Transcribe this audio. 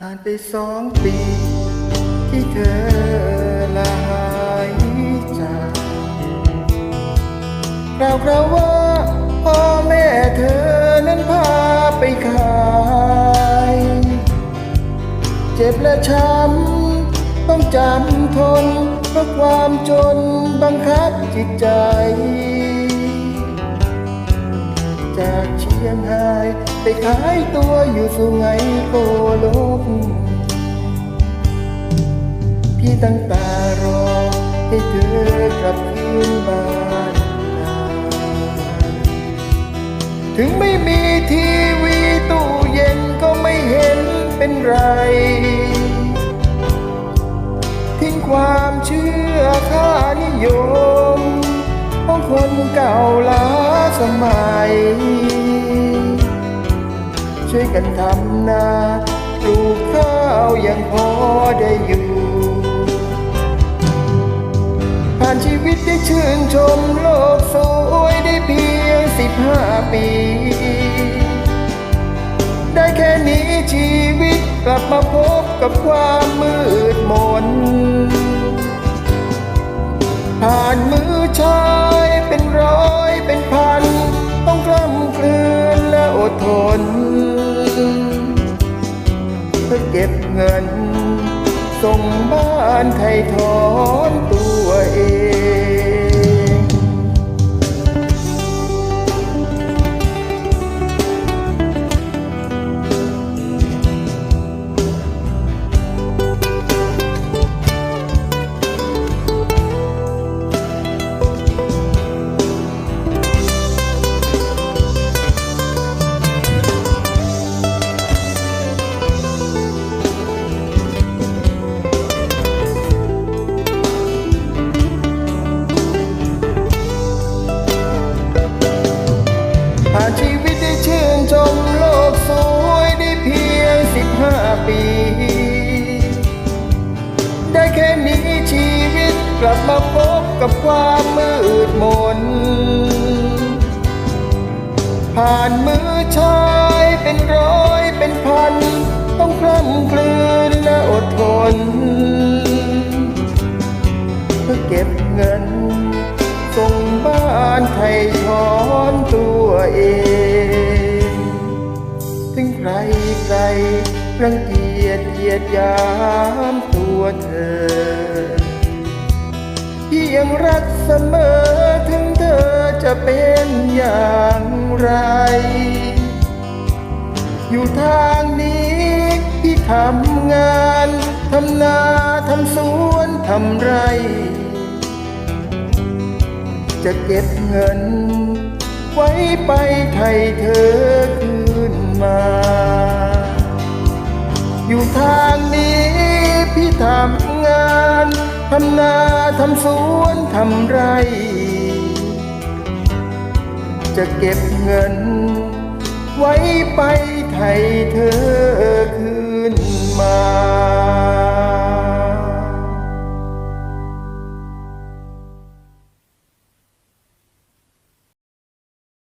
ผ่านไปสองปี ที่เธอละหายจากกล่าวคราวว่าพ่อแม่เธอนั้นพาไปขาย เจ็บและช้ำต้องจำทน เพราะความจนบังคับจิตใจ จากเชียงราย ไปขายตัวอยู่สุไงโกลก พี่ตั้งตารอให้เธอกลับคืนบ้านนาถึงไม่มีทีวีตู้เย็นก็ไม่เห็นเป็นไร ทิ้งความเชื่อค่านิยม ของคนเก่าล้าสมัย ช่วยกันทำนาปลูกข้าวยังพอได้อยู่ผ่านชีวิตได้ชื่นชมโลกสวยได้เพียงสิบห้าปี ได้แค่นี้ชีวิตกลับมาพบกับความมืดมนผ่านมือชายเป็นร้อยเป็นพัน ต้องกล้ำกลืนและอดทน ก็บเงิน ส่งบ้านไทยถอนตัวเอง ลับมาพบกับความมืดมน ผ่านมือชายเป็นร้อยเป็นพัน ต้องคล่ำกลืนและอดทน เพื่อเก็บเงิน ส่งบ้านไทยถอนตัวเอง ถึงใครใครรังเกียจเยียดยามตัวเธอ ยังรักเสมอ ถึงเธอจะเป็นอย่างไร อยู่ทางนี้ที่ทำงาน ทำนาทำสวนทำไร จะเก็บเงิน ไว้ไปไทยเธอคืนมา อยู่ทางนี้พี่ทำ ทำนาทำสวนทำไร จะเก็บเงิน ไว้ไปไทยเธอคืนมา